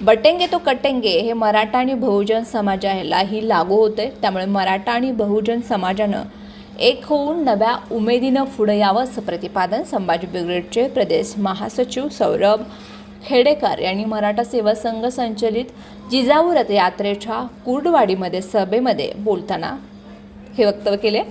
बटेंगे तो कटेंगे हे मराठा आणि बहुजन समाजालाही लागू होते. त्यामुळे मराठा आणि बहुजन समाजानं एक होऊन नव्या उमेदीनं पुढे यावं असं प्रतिपादन संभाजी ब्रिगेडचे प्रदेश महासचिव सौरभ खेडेकर यांनी मराठा सेवा संघ संचलित जिजाऊ रथयात्रेच्या कुर्डवाडीमध्ये सभेमध्ये बोलताना हे वक्तव्य केले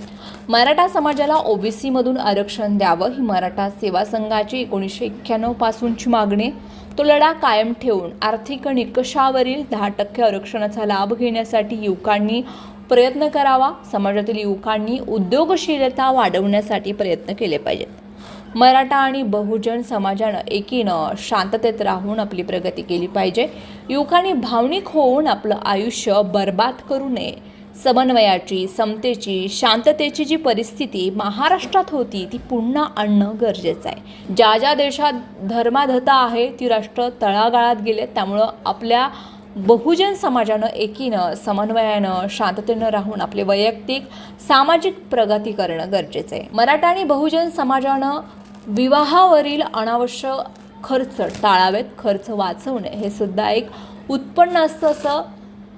मराठा समाजाला ओबीसीमधून आरक्षण द्यावं ही मराठा सेवा संघाची एकोणीसशे एक्क्याण्णव पासूनची मागणी. तो लढा कायम ठेवून आर्थिक निकषावरील दहा टक्के आरक्षणाचा लाभ घेण्यासाठी युवकांनी प्रयत्न करावा. समाजातील युवकांनी उद्योगशीलता वाढवण्यासाठी प्रयत्न केले पाहिजेत. मराठा आणि बहुजन समाजानं एकीनं शांततेत राहून आपली प्रगती केली पाहिजे. युवकांनी भावनिक होऊन आपलं आयुष्य बर्बाद करू नये. समन्वयाची समतेची शांततेची जी परिस्थिती महाराष्ट्रात होती ती पुन्हा आणणं गरजेचं आहे. ज्या ज्या देशात धर्माधता आहे ती राष्ट्र तळागाळात गेले त्यामुळं आपल्या बहुजन समाजानं एकीनं समन्वयानं शांततेनं राहून आपले वैयक्तिक सामाजिक प्रगती करणं गरजेचं आहे. मराठा आणि बहुजन समाजानं विवाहावरील अनावश्यक खर्च टाळावेत खर्च वाचवणे हे सुद्धा एक उत्पन्न असतं असं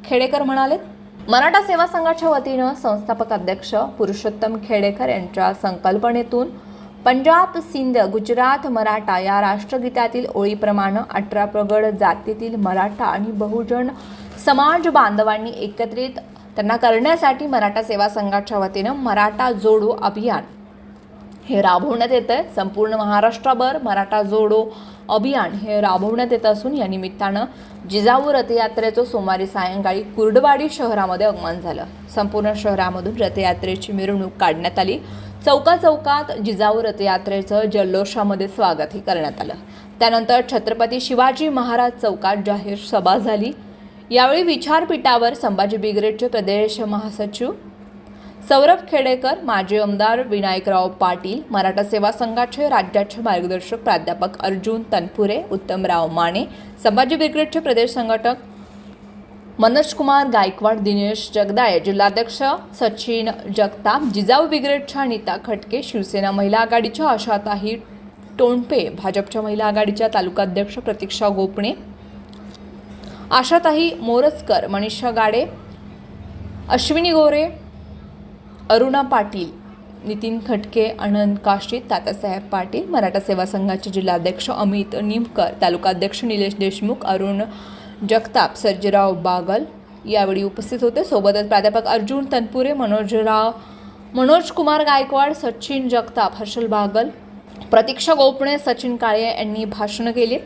खेडेकर म्हणालेत. मराठा सेवा संघाच्या वतीनं संस्थापक अध्यक्ष पुरुषोत्तम खेडेकर यांच्या संकल्पनेतून पंजाब सिंध गुजरात मराठा या राष्ट्रगीतातील ओळीप्रमाणे अठरा प्रगड जातीतील मराठा आणि बहुजन समाज बांधवांनी एकत्रित त्यांना करण्यासाठी मराठा सेवा संघाच्या वतीनं मराठा जोडो अभियान. हे राबवण्यात येतं आहे संपूर्ण महाराष्ट्राभर मराठा जोडो अभियान हे राबवण्यात येत असून या निमित्तानं जिजाऊ रथयात्रेचं सोमवारी सायंकाळी कुर्डवाडी शहरामध्ये आगमन झालं. संपूर्ण शहरामधून रथयात्रेची मिरवणूक काढण्यात आली. चौका चौकात जिजाऊ रथयात्रेचं जल्लोषामध्ये स्वागतही करण्यात आलं. त्यानंतर छत्रपती शिवाजी महाराज चौकात जाहीर सभा झाली. यावेळी विचारपीठावर संभाजी ब्रिगेडचे प्रदेश महासचिव सौरभ खेडेकर माजी आमदार विनायकराव पाटील मराठा सेवा संघाचे राज्याचे मार्गदर्शक प्राध्यापक अर्जुन तनपुरे उत्तमराव माने संभाजी ब्रिगेडचे प्रदेश संघटक मनोज कुमार गायकवाड दिनेश जगदाळे जिल्हाध्यक्ष सचिन जगताप जिजाऊ ब्रिगेडच्या नीता खटके शिवसेना महिला आघाडीच्या आशाताही टोणपे भाजपच्या महिला आघाडीच्या तालुकाध्यक्ष प्रतीक्षा गोपणे आशाताही मोरजकर मनीषा गाडे अश्विनी गोरे अरुणा पाटील नितीन खटके आनंद काशीत तातासाहेब पाटील मराठा सेवा संघाचे जिल्हाध्यक्ष अमित निमकर तालुकाध्यक्ष निलेश देशमुख अरुण जगताप सर्जेराव बागल यावेळी उपस्थित होते. सोबतच प्राध्यापक अर्जुन तनपुरे मनोजराव मनोज कुमार गायकवाड सचिन जगताप हर्षल बागल प्रतीक्षा गोपणे सचिन काळे यांनी भाषणं केली.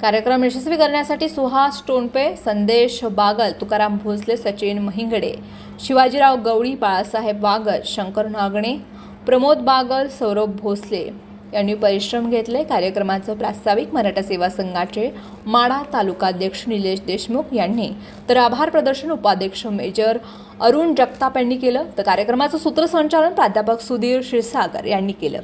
कार्यक्रम यशस्वी करण्यासाठी सुहास टोणपे संदेश बागल तुकाराम भोसले सचिन महिंगडे शिवाजीराव गवळी बाळासाहेब वागल शंकर नागणे प्रमोद बागल सौरभ भोसले यांनी परिश्रम घेतले. कार्यक्रमाचं प्रास्ताविक मराठा सेवा संघाचे माढा तालुकाध्यक्ष निलेश देशमुख यांनी तर आभार प्रदर्शन उपाध्यक्ष मेजर अरुण जगताप यांनी केलं. तर कार्यक्रमाचं सूत्रसंचालन प्राध्यापक सुधीर क्षीरसागर यांनी केलं.